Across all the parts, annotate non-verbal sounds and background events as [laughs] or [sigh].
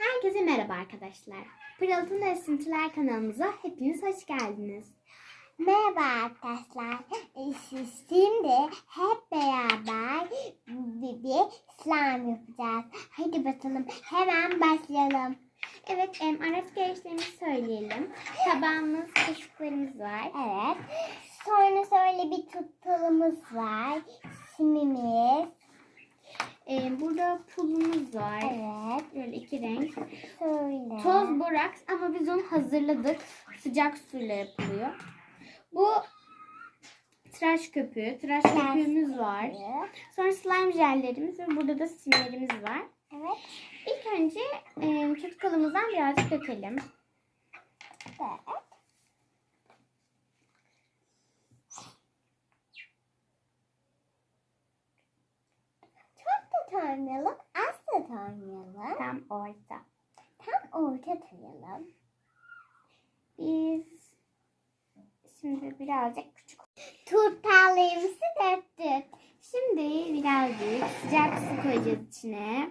Herkese merhaba arkadaşlar. Pırıltın Esintiler kanalımıza hepiniz hoş geldiniz. Merhaba arkadaşlar. Şimdi hep beraber bir, bir slime yapacağız. Hadi bakalım hemen başlayalım. Evet, em, araç gereçlerimizi söyleyelim. Tabağımız, kaşıklarımız var. Evet. Sonra şöyle bir tutalımız var. Simimiz. Burada pulumuz var. Evet. Böyle iki renk. Şöyle. Toz boraks ama biz onu hazırladık. Sıcak suyla yapılıyor. Bu tıraş köpüğü. Tıraş köpüğümüz var. Sonra slime jellerimiz ve burada da simlerimiz var. Evet. İlk önce em, tutkalımızdan birazcık dökelim. Evet. Tarmayalım. Az da tarmayalım. Tam orta. Tam orta tarayalım. Biz şimdi birazcık küçük. Turtallarımızı döktük. Şimdi birazcık sıcak su koyacağız içine.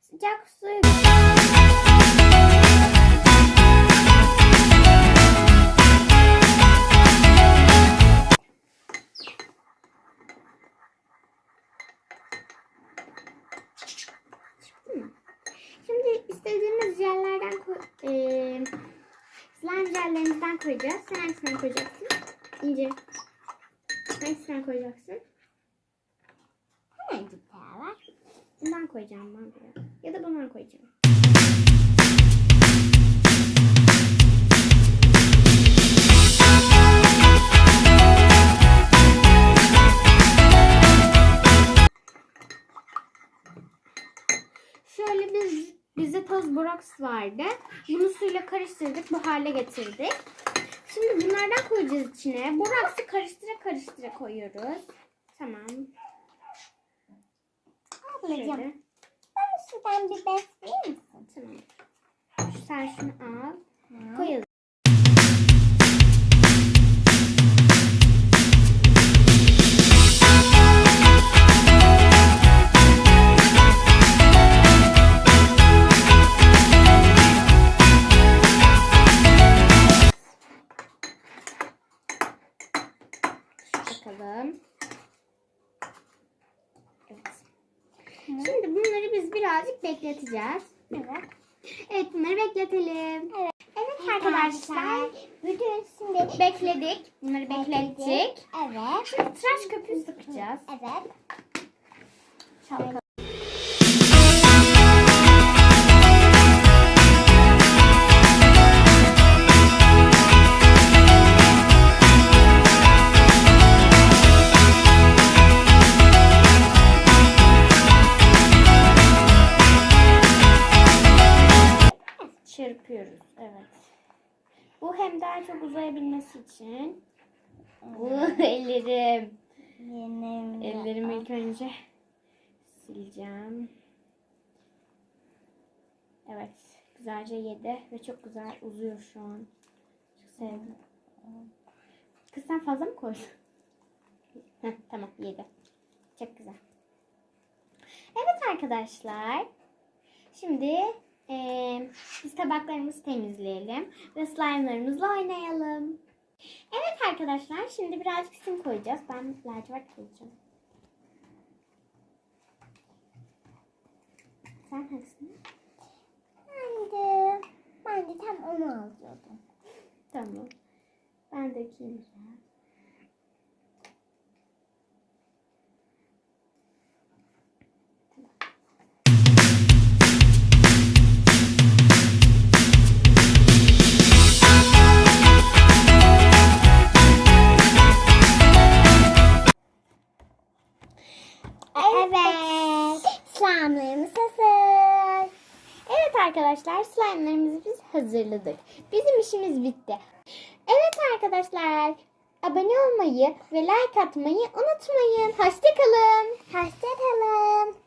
Sıcak suyu koyacağız. Sen hangisinden koyacaksın? İnce. Hangisinden koyacaksın? Hangi var? Bundan koyacağım ben buraya. Ya da bundan koyacağım. Şöyle biz bize toz boraks vardı. Bunu suyla karıştırdık, bu hale getirdik. Şimdi bunlardan koyacağız içine. Boraksı karıştıra karıştıra koyuyoruz. Tamam. Ablacığım Şöyle. bana şuradan bir besleyin misin? Tamam. Sen şunu al. Koyalım. Şimdi bunları biz birazcık bekleteceğiz. Evet. Evet bunları bekletelim. Evet. Evet arkadaşlar. Bugün şimdi Bekledik. Bunları beklettik. Evet. Şimdi tıraş köpüğü sıkacağız. Evet. Çalkalım. Çırpıyoruz. Evet. Bu hem daha çok uzayabilmesi için. Bu [laughs] ellerim. Benim de- Ellerimi ilk önce sileceğim. Evet. Güzelce yedi ve çok güzel uzuyor şu an. Çok sevdim. Kız sen fazla mı koydun? [laughs] Heh, tamam yedi. Çok güzel. Evet arkadaşlar. Şimdi eee, biz tabaklarımızı temizleyelim ve slime'larımızla oynayalım. Evet arkadaşlar şimdi birazcık sim koyacağız. Ben lacivert koyacağım. Sen hangisini? Ben de, ben de tam onu alıyordum. Tamam. Ben dökeyim biraz. Slime'larımız hazır. Evet arkadaşlar slime'larımızı biz hazırladık. Bizim işimiz bitti. Evet arkadaşlar abone olmayı ve like atmayı unutmayın. Hoşçakalın. Hoşçakalın.